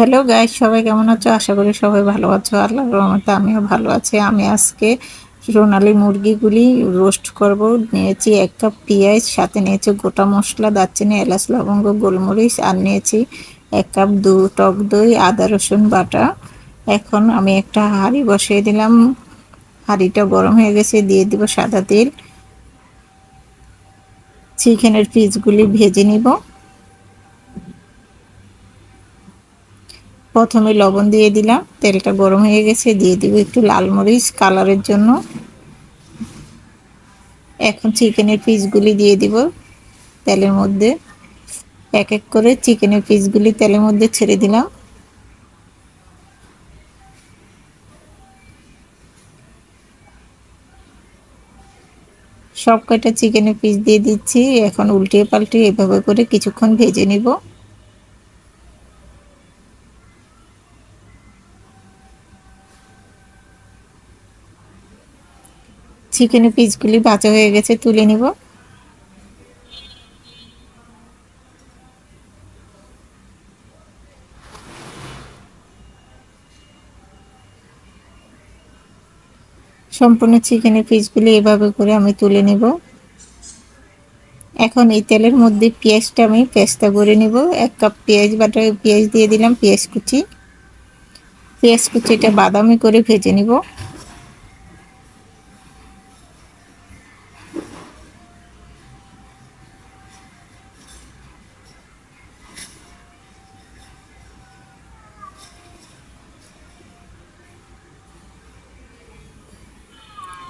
Hello guys সবাই কেমন আছো? আশা করি সবাই ভালো আছো। আল্লাহর রহমতে আমিও ভালো আছি। আমি আজকে সোনালি মুরগিগুলি রোস্ট করব। নিয়েছি এক কাপ পেঁয়াজ, সাথে নিয়েছি গোটা মশলা, দারচিনি, এলাচ, লবঙ্গ, গোলমরিচ, আর নিয়েছি এক কাপ দু টক দই, আদা, রসুন বাটা। এখন আমি একটা হাঁড়ি বসিয়ে দিলাম। হাঁড়িটা গরম হয়ে গেছে, দিয়ে দিব সাদা তেল। চিকেনের পিসগুলি ভেজে নিব। প্রথমে লবণ দিয়ে দিলাম, তেলটা গরম হয়ে গেছে, দিয়ে দিব একটু লাল মরিচ কালারের জন্য। এখন চিকেনের পিসগুলি দিয়ে দিব তেলের মধ্যে। এক এক করে চিকেনের পিসগুলি তেলের মধ্যে ছেড়ে দিলাম। সব কয়টা চিকেনের পিস দিয়ে দিচ্ছি, এখন উল্টিয়ে পাল্টিয়ে এভাবে করে কিছুক্ষণ ভেজে নিব। চিকেনের পিসগুলি বাঁচা হয়ে গেছে, তুলে নিব। সম্পূর্ণ চিকেনের পিসগুলি এভাবে করে আমি তুলে নেব। এখন এই তেলের মধ্যে পেঁয়াজটা আমি পেস্তা করে নেব। এক কাপ পেঁয়াজ বাটা পেঁয়াজ দিয়ে দিলাম, পেঁয়াজ কুচি। পেঁয়াজ কুচিটা বাদামি করে ভেজে নিব।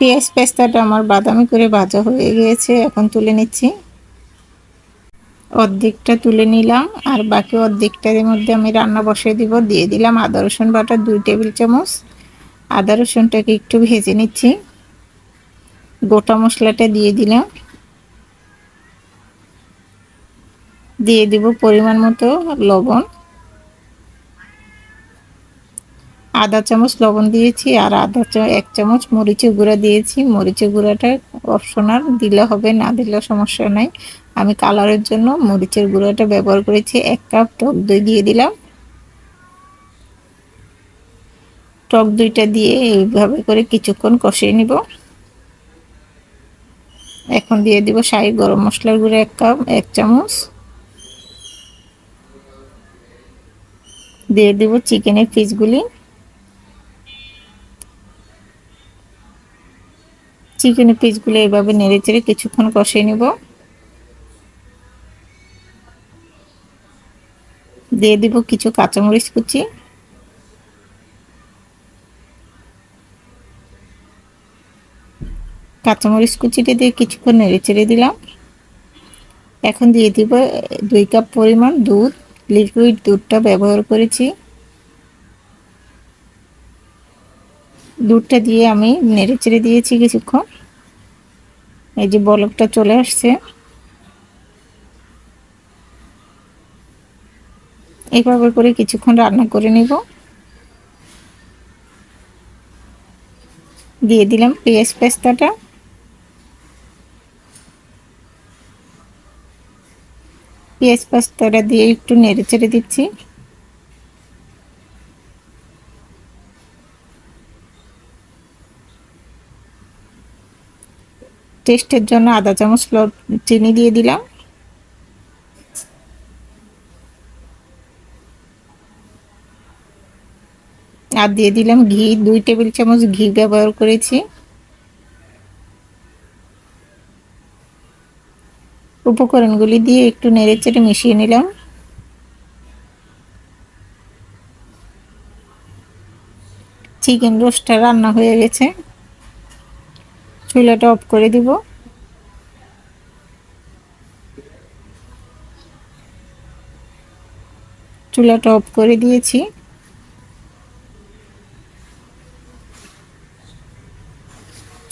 পেঁয়াজ পেস্তাটা আমার বাদামি করে ভাজা হয়ে গিয়েছে, এখন তুলে নিচ্ছি। অর্ধেকটা তুলে নিলাম, আর বাকি অর্ধেকটার মধ্যে আমি রান্না বসিয়ে দিব। দিয়ে দিলাম আদা, রসুন বাটা, দুই টেবিল চামচ। আদা, রসুনটাকে একটু ভেজে নিচ্ছি। গোটা মশলাটা দিয়ে দিলাম। দিয়ে দিব পরিমাণ মতো লবণ। আধা চামচ লবণ দিয়েছি আর আধা এক চামচ মরিচের গুঁড়া দিয়েছি। মরিচের গুঁড়াটা অপশনাল দিলে হবে না, দিলে সমস্যা নাই। আমি কালারের জন্য মরিচের গুঁড়াটা ব্যবহার করেছি এক কাপ। টক দই দিয়ে দিলাম। টক দইটা দিয়ে এইভাবে করে কিছুক্ষণ কষিয়ে নিব। এখন দিয়ে দিব শাহি গরম মশলার গুঁড়ো এক কাপ, এক চামচ। দিয়ে দিব চিকেনের পিসগুলি। চিকেনের পিসগুলো এভাবে নেড়ে চেড়ে কিছুক্ষণ কষিয়ে নেব। দিয়ে দিব কিছু কাঁচামরিচ কুচি। কাঁচামরিচ কুচিটা দিয়ে কিছুক্ষণ নেড়ে চেড়ে দিলাম। এখন দিয়ে দিব দুই কাপ পরিমাণ দুধ। লিকুইড দুধটা ব্যবহার করেছি। দুধটা দিয়ে আমি নেড়ে চেড়ে দিয়েছি কিছুক্ষণ। এই যে বলকটা চলে আসছে। এইভাবে করে কিছুক্ষণ রান্না করে নিব। দিয়ে দিলাম পেঁয়াজ পেস্তাটা। পেঁয়াজ পেস্তাটা দিয়ে একটু নেড়ে চেড়ে দিচ্ছি। টেস্টের জন্য আধা চামচ চিনি দিয়ে দিলাম। আর দিয়ে দিলাম ঘি, দুই টেবিল চামচ ঘি ব্যবহার করেছি। উপকরণগুলি দিয়ে একটু নেড়ে চেড়ে মিশিয়ে নিলাম। চিকেন রোস্টটা রান্না হয়ে গেছে। চুলাটা অফ করে দিব। চুলাটা অফ করে দিয়েছি।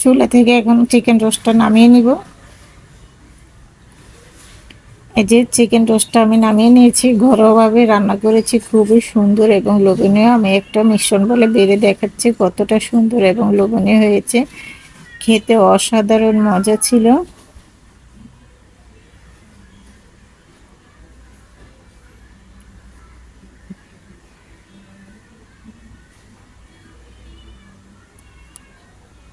চুলা থেকে এখন চিকেন রোস্টটা নামিয়ে নিব। এই যে চিকেন রোস্টটা আমি নামিয়ে নিয়েছি, ঘরোয়াভাবে রান্না করেছি, খুবই সুন্দর এবং লোভনীয়। আমি একটা মিশ্রণ বলে বেড়ে দেখাচ্ছি কতটা সুন্দর এবং লোভনীয় হয়েছে। খেতে অসাধারণ মজা ছিল।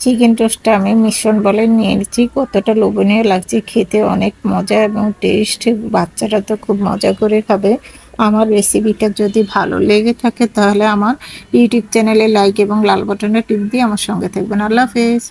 চিকেন টোস্টটা আমি মিশ্রণ বলে নিয়েছি কতটা লোভনীয় লাগছে খেতে, অনেক মজা এবং টেস্ট বাচ্চারা তো খুব মজা করে খাবে। আমার রেসিপিটা যদি ভালো লেগে থাকে তাহলে আমার ইউটিউব চ্যানেলে লাইক এবং লাল বাটনে টিপ দিয়ে আমার সঙ্গে থাকবেন। আল্লাহ হাফেজ।